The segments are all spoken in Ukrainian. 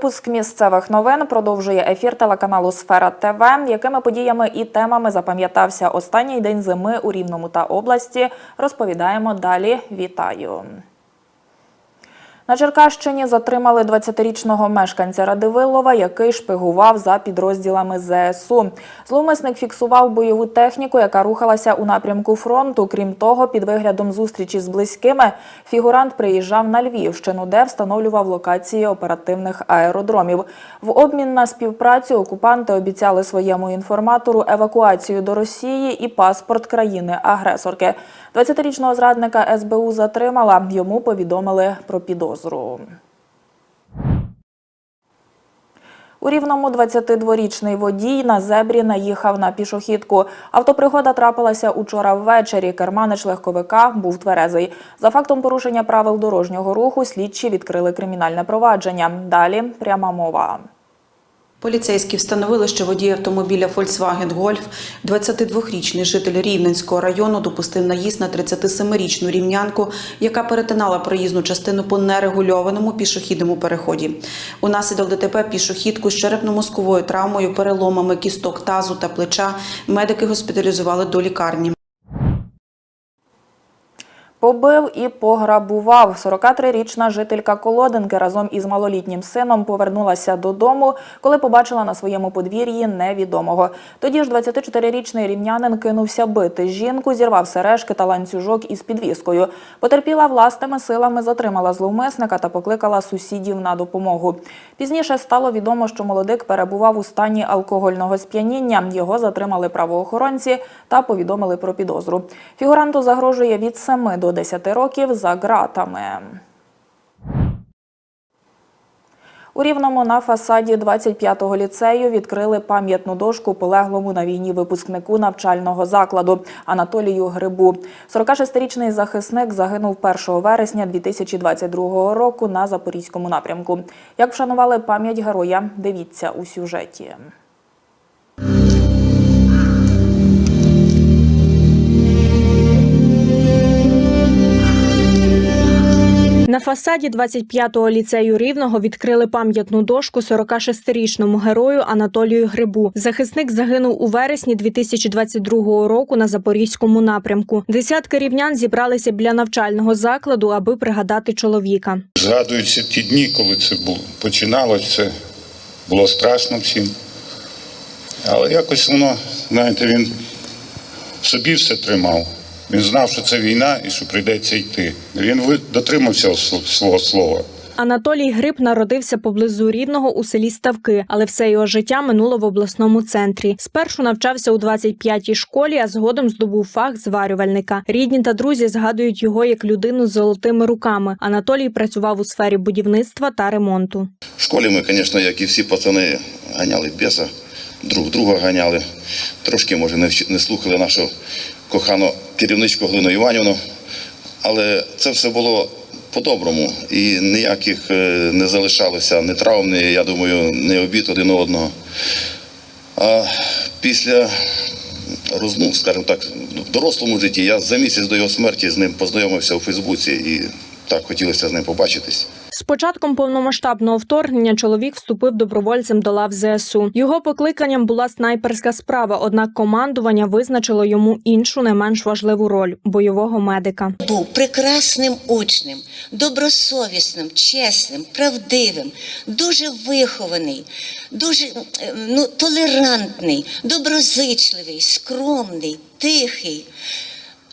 Випуск місцевих новин продовжує ефір телеканалу Сфера ТВ. Якими подіями і темами запам'ятався останній день зими у Рівному та області? Розповідаємо далі. Вітаю. На Черкащині затримали 20-річного мешканця Радивилова, який шпигував за підрозділами ЗСУ. Зловмисник фіксував бойову техніку, яка рухалася у напрямку фронту. Крім того, під виглядом зустрічі з близькими фігурант приїжджав на Львівщину, де встановлював локації оперативних аеродромів. В обмін на співпрацю окупанти обіцяли своєму інформатору евакуацію до Росії і паспорт країни-агресорки. 20-річного зрадника СБУ затримала. Йому повідомили про підозру. У Рівному 22-річний водій на зебрі наїхав на пішохідку. Автопригода трапилася учора ввечері. Керманич легковика був тверезий. За фактом порушення правил дорожнього руху слідчі відкрили кримінальне провадження. Далі пряма мова. Поліцейські встановили, що водій автомобіля Volkswagen Golf, 22-річний житель Рівненського району, допустив наїзд на 37-річну рівнянку, яка перетинала проїзну частину по нерегульованому пішохідному переході. Унаслідок ДТП пішохідку з черепно-мозковою травмою, переломами кісток тазу та плеча медики госпіталізували до лікарні. Побив і пограбував. 43-річна жителька Колодинки разом із малолітнім сином повернулася додому, коли побачила на своєму подвір'ї невідомого. Тоді ж 24-річний рівнянин кинувся бити жінку, зірвав сережки та ланцюжок із підвіскою. Потерпіла власними силами, затримала зловмисника та покликала сусідів на допомогу. Пізніше стало відомо, що молодик перебував у стані алкогольного сп'яніння. Його затримали правоохоронці та повідомили про підозру. Фігуранту загрожує від 7 до 10 років за ґратами. У Рівному на фасаді 25-го ліцею відкрили пам'ятну дошку полеглому на війні випускнику навчального закладу Анатолію Грибу. 46-річний захисник загинув 1 вересня 2022 року на Запорізькому напрямку. Як вшанували пам'ять героя, дивіться у сюжеті. На фасаді 25-го ліцею Рівного відкрили пам'ятну дошку 46-річному герою Анатолію Грибу. Захисник загинув у вересні 2022 року на запорізькому напрямку. Десятки рівнян зібралися біля навчального закладу, аби пригадати чоловіка. Згадуються ті дні, коли це було починалося. Це було страшно всім. Але якось воно, знаєте, він собі все тримав. Він знав, що це війна і що прийдеться йти. Він ви- дотримався св- свого слова. Анатолій Гриб народився поблизу рівного у селі Ставки, але все його життя минуло в обласному центрі. Спершу навчався у 25-й школі, а згодом здобув фах зварювальника. Рідні та друзі згадують його як людину з золотими руками. Анатолій працював у сфері будівництва та ремонту. В школі ми, звісно, як і всі пацани, ганяли біса, друг друга ганяли. Трошки, може, не, слухали нашу кохану керівничку Глину Іванівну. Але це все було по-доброму. І ніяких е, не залишалося ні травм, ні, я думаю, ні обід один одного. А після розмов, скажімо так, в дорослому житті я за місяць до його смерті з ним познайомився у Фейсбуці і так хотілося з ним побачитись. З початком повномасштабного вторгнення чоловік вступив добровольцем до лав ЗСУ. Його покликанням була снайперська справа, однак командування визначило йому іншу не менш важливу роль бойового медика. був прекрасним учнем, добросовісним, чесним, правдивим, дуже вихований, дуже ну, толерантний, доброзичливий, скромний, тихий.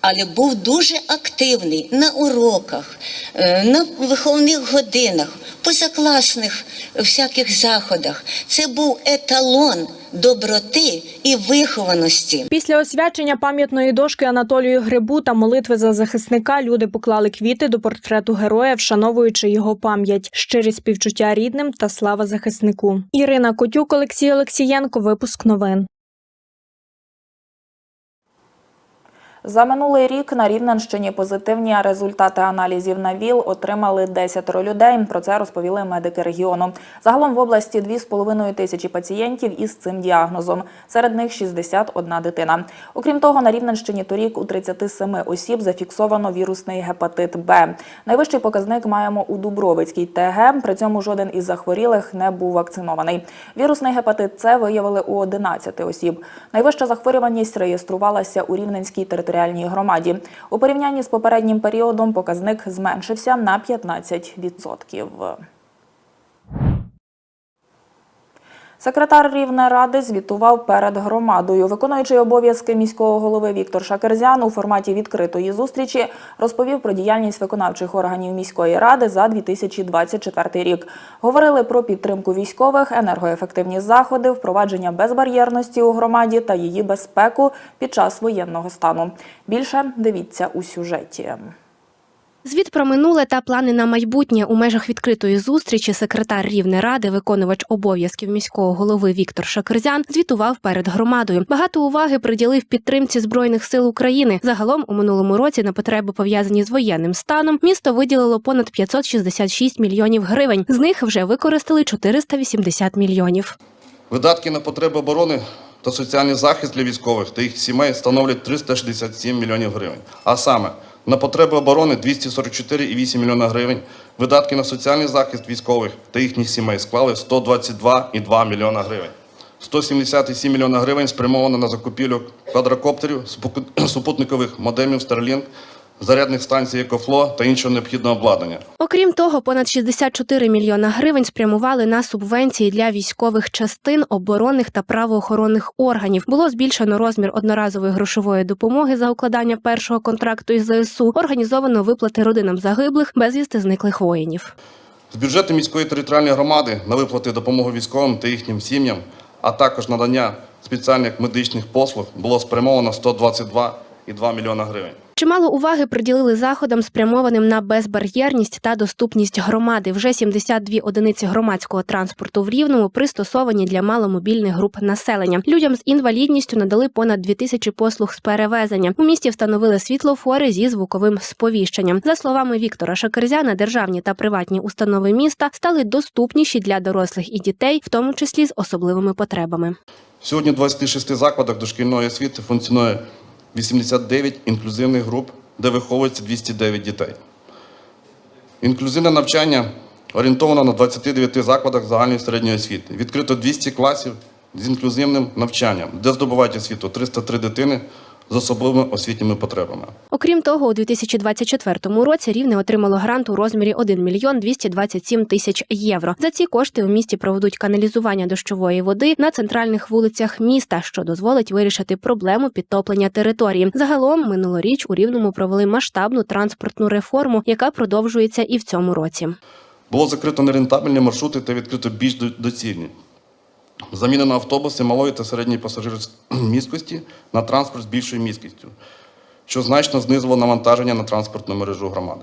Але був дуже активний на уроках, на виховних годинах, позакласних всяких заходах. Це був еталон доброти і вихованості. Після освячення пам'ятної дошки Анатолію Грибу та молитви за захисника люди поклали квіти до портрету героя, вшановуючи його пам'ять, щирі співчуття рідним та слава захиснику. Ірина Котюк, Олексій Олексієнко. Випуск новин. За минулий рік на Рівненщині позитивні результати аналізів на ВІЛ отримали 10 людей. Про це розповіли медики регіону. Загалом в області 2,5 тисячі пацієнтів із цим діагнозом. Серед них 61 дитина. Окрім того, на Рівненщині торік у 37 осіб зафіксовано вірусний гепатит Б. Найвищий показник маємо у Дубровицькій ТГ. При цьому жоден із захворілих не був вакцинований. Вірусний гепатит С виявили у 11 осіб. Найвища захворюваність реєструвалася у Рівненській територіальній громаді. У порівнянні з попереднім періодом показник зменшився на 15%. Секретар Рівнеради звітував перед громадою. Виконуючий обов'язки міського голови Віктор Шакерзян у форматі відкритої зустрічі розповів про діяльність виконавчих органів міської ради за 2024 рік. Говорили про підтримку військових, енергоефективні заходи, впровадження безбар'єрності у громаді та її безпеку під час воєнного стану. Більше дивіться у сюжеті. Звіт про минуле та плани на майбутнє у межах відкритої зустрічі секретар Рівнеради, виконувач обов'язків міського голови Віктор Шакерзян звітував перед громадою. Багато уваги приділив підтримці збройних сил України. Загалом у минулому році на потреби пов'язані з воєнним станом місто виділило понад 566 мільйонів гривень. З них вже використали 480 мільйонів. Видатки на потреби оборони та соціальний захист для військових та їх сімей становлять 367 мільйонів гривень. А саме на потреби оборони 244,8 мільйона гривень. Видатки на соціальний захист військових та їхніх сімей склали 122,2 мільйона гривень. 177 млн грн спрямовано на закупівлю квадрокоптерів, супутникових модемів Starlink, зарядних станцій «Екофло» та іншого необхідного обладнання. Окрім того, понад 64 мільйона гривень спрямували на субвенції для військових частин, оборонних та правоохоронних органів. Було збільшено розмір одноразової грошової допомоги за укладання першого контракту із ЗСУ. Організовано виплати родинам загиблих, безвісти зниклих воїнів. З бюджету міської територіальної громади на виплати допомоги військовим та їхнім сім'ям, а також надання спеціальних медичних послуг було спрямовано 122,2 мільйона гривень. Чимало уваги приділили заходам, спрямованим на безбар'єрність та доступність громади. Вже 72 одиниці громадського транспорту в Рівному пристосовані для маломобільних груп населення. Людям з інвалідністю надали понад 2 тисячі послуг з перевезення. У місті встановили світлофори зі звуковим сповіщенням. За словами Віктора Шакерзяна, державні та приватні установи міста стали доступніші для дорослих і дітей, в тому числі з особливими потребами. Сьогодні в 26 закладах дошкільної освіти функціонує 89 інклюзивних груп, де виховується 209 дітей. Інклюзивне навчання орієнтовано на 29 закладах загальної середньої освіти. Відкрито 200 класів з інклюзивним навчанням, де здобувають освіту 303 дитини з особливими освітніми потребами. Окрім того, у 2024 році Рівне отримало грант у розмірі 1 мільйон 227 тисяч євро. За ці кошти у місті проведуть каналізування дощової води на центральних вулицях міста, що дозволить вирішити проблему підтоплення території. Загалом минулоріч у Рівному провели масштабну транспортну реформу, яка продовжується і в цьому році. Було закрито нерентабельні маршрути та відкрито більш до- доцільні. Замінено автобуси малої та середньої пасажирської міськості на транспорт з більшою міськістю, що значно знизило навантаження на транспортну мережу громади.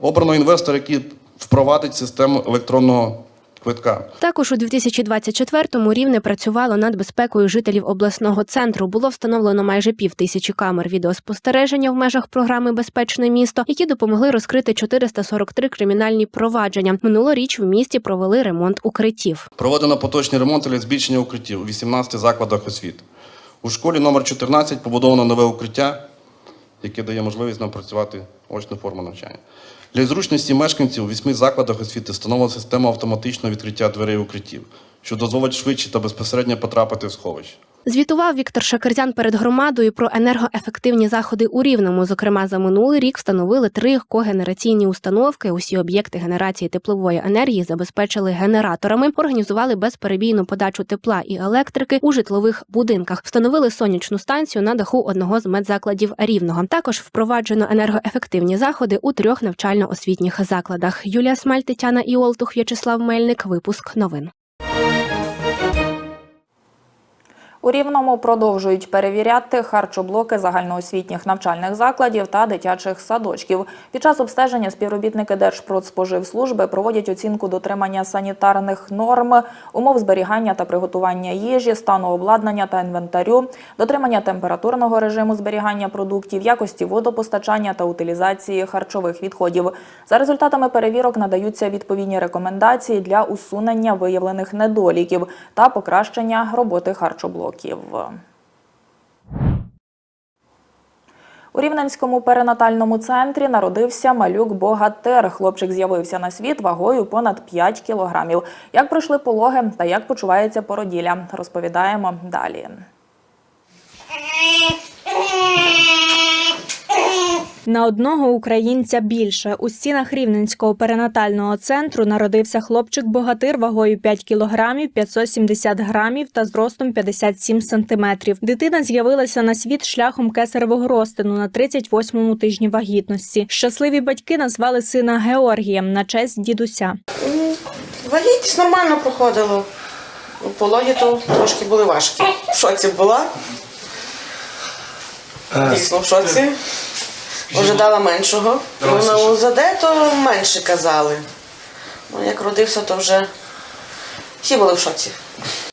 Обрано інвестор, який впровадить систему електронного квитка. Також у 2024-му рівне працювало над безпекою жителів обласного центру. Було встановлено майже пів тисячі камер відеоспостереження в межах програми Безпечне місто, які допомогли розкрити 443 кримінальні провадження. Минулоріч в місті провели ремонт укриттів. Проведено поточний ремонт для збільшення укриттів у 18 закладах освіти. У школі номер 14 побудовано нове укриття, яке дає можливість нам працювати очну форму навчання. Для зручності мешканців у вісьми закладах освіти встановлена система автоматичного відкриття дверей укриттів, що дозволить швидше та безпосередньо потрапити в сховище. Звітував Віктор Шакерзян перед громадою про енергоефективні заходи у Рівному. Зокрема, за минулий рік встановили три когенераційні установки. Усі об'єкти генерації теплової енергії забезпечили генераторами, організували безперебійну подачу тепла і електрики у житлових будинках. Встановили сонячну станцію на даху одного з медзакладів Рівного. Також впроваджено енергоефективні заходи у трьох навчально-освітніх закладах. Юлія Смаль, Тетяна Іолтух, В'ячеслав Мельник. Випуск новин. У Рівному продовжують перевіряти харчоблоки загальноосвітніх навчальних закладів та дитячих садочків. Під час обстеження співробітники Держпродспоживслужби проводять оцінку дотримання санітарних норм, умов зберігання та приготування їжі, стану обладнання та інвентарю, дотримання температурного режиму зберігання продуктів, якості водопостачання та утилізації харчових відходів. За результатами перевірок надаються відповідні рекомендації для усунення виявлених недоліків та покращення роботи харчоблоків. У Рівненському перинатальному центрі народився малюк Богатир. Хлопчик з'явився на світ вагою понад 5 кілограмів. Як пройшли пологи та як почувається породілля, розповідаємо далі. На одного українця більше у стінах Рівненського перинатального центру народився хлопчик-богатир вагою 5 кілограмів 570 грамів та зростом 57 сантиметрів. Дитина з'явилася на світ шляхом кесаревого розтину на 38-му тижні вагітності. Щасливі батьки назвали сина Георгієм на честь дідуся. Вагітність нормально проходила. У пологі то трошки були важкі. В шоці була. Дійсно, в шоці. Ожидала меншого. Ну, на УЗД то менше казали. Ну, як родився, то вже всі були в шоці.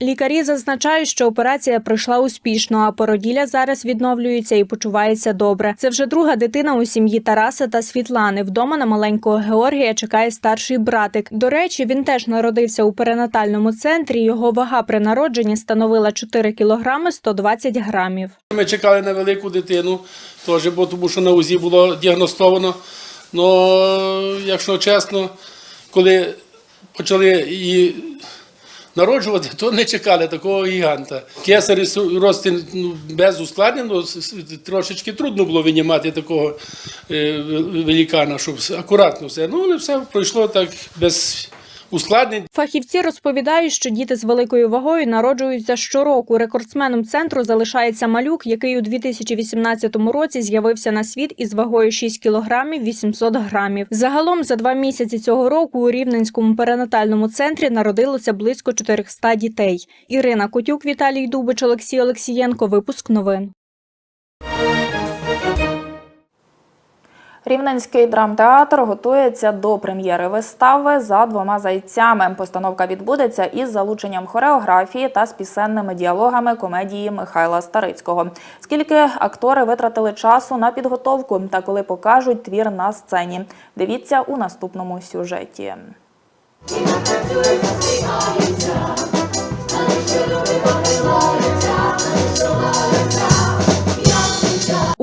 Лікарі зазначають, що операція пройшла успішно, а породілля зараз відновлюється і почувається добре. Це вже друга дитина у сім'ї Тараса та Світлани. Вдома на маленького Георгія чекає старший братик. До речі, він теж народився у перинатальному центрі. Його вага при народженні становила 4 кілограми 120 грамів. Ми чекали на велику дитину, теж, бо тому що на УЗІ було діагностовано. Ну, якщо чесно, коли почали її народжувати, то не чекали такого гіганта. Кесарі розтин ну, без ускладнень, трошечки трудно було винімати такого е, великана, щоб акуратно все. Ну, але все пройшло так без ускладнень. Фахівці розповідають, що діти з великою вагою народжуються щороку. Рекордсменом центру залишається малюк, який у 2018 році з'явився на світ із вагою 6 кілограмів 800 грамів. Загалом за два місяці цього року у Рівненському перинатальному центрі народилося близько 400 дітей. Ірина Котюк, Віталій Дубич, Олексій Олексієнко. Випуск новин. Рівненський драмтеатр готується до прем'єри вистави за двома зайцями. Постановка відбудеться із залученням хореографії та з пісенними діалогами комедії Михайла Старицького. Скільки актори витратили часу на підготовку та коли покажуть твір на сцені? Дивіться у наступному сюжеті.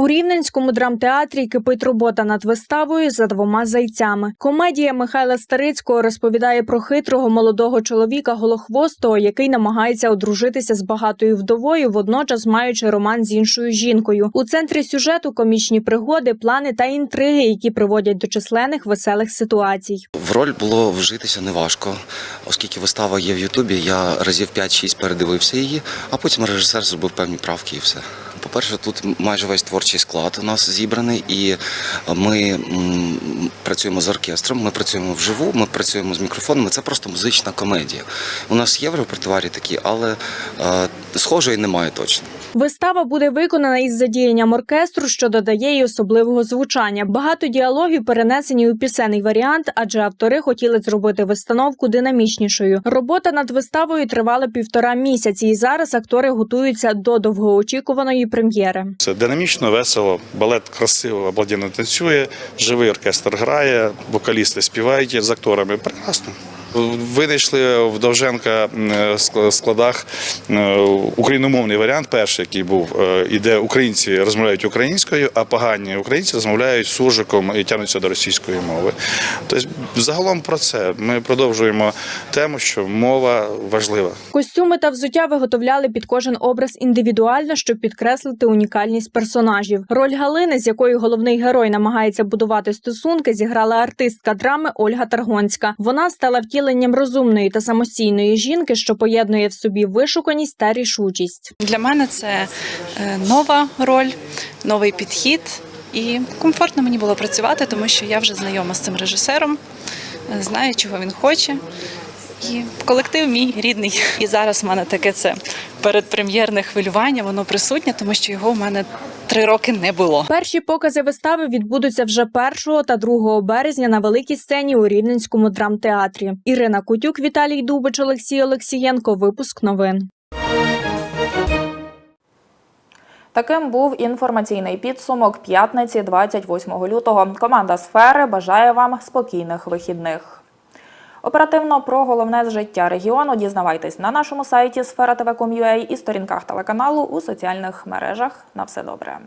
У Рівненському драмтеатрі кипить робота над виставою за двома зайцями. Комедія Михайла Старицького розповідає про хитрого молодого чоловіка голохвостого, який намагається одружитися з багатою вдовою, водночас маючи роман з іншою жінкою. У центрі сюжету комічні пригоди, плани та інтриги, які приводять до численних веселих ситуацій. В роль було вжитися неважко, оскільки вистава є в Ютубі. Я разів 5-6 передивився її, а потім режисер зробив певні правки і все. По-перше, тут майже весь творчий склад у нас зібраний, і ми працюємо з оркестром, ми працюємо вживу, ми працюємо з мікрофонами. Це просто музична комедія. У нас є в репертуарі такі, але е, схожої немає точно. Вистава буде виконана із задіянням оркестру, що додає їй особливого звучання. Багато діалогів перенесені у пісенний варіант, адже автори хотіли зробити вистановку динамічнішою. Робота над виставою тривала півтора місяці, і зараз актори готуються до довгоочікуваної прем'єри. Це динамічно, весело, балет красиво, обладнано танцює, живий оркестр грає, вокалісти співають з акторами. Прекрасно. Винайшли в Довженка складах україномовний варіант, перший, який був, е, і де українці розмовляють українською, а погані українці розмовляють суржиком і тягнуться до російської мови. Тобто, загалом про це ми продовжуємо тему, що мова важлива. Костюми та взуття виготовляли під кожен образ індивідуально, щоб підкреслити унікальність персонажів. Роль Галини, з якою головний герой намагається будувати стосунки, зіграла артистка драми Ольга Таргонська. Вона стала втіленням розумної та самостійної жінки, що поєднує в собі вишуканість та рішучість. Для мене це е, нова роль, новий підхід, і комфортно мені було працювати, тому що я вже знайома з цим режисером, е, знаю, чого він хоче. І колектив мій рідний. І зараз в мене таке це передпрем'єрне хвилювання, воно присутнє, тому що його в мене три роки не було. Перші покази вистави відбудуться вже 1 та 2 березня на великій сцені у Рівненському драмтеатрі. Ірина Кутюк, Віталій Дубич, Олексій Олексієнко. Випуск новин. Таким був інформаційний підсумок п'ятниці 28 лютого. Команда сфери бажає вам спокійних вихідних. Оперативно про головне з життя регіону дізнавайтесь на нашому сайті сфера і сторінках телеканалу у соціальних мережах. На все добре.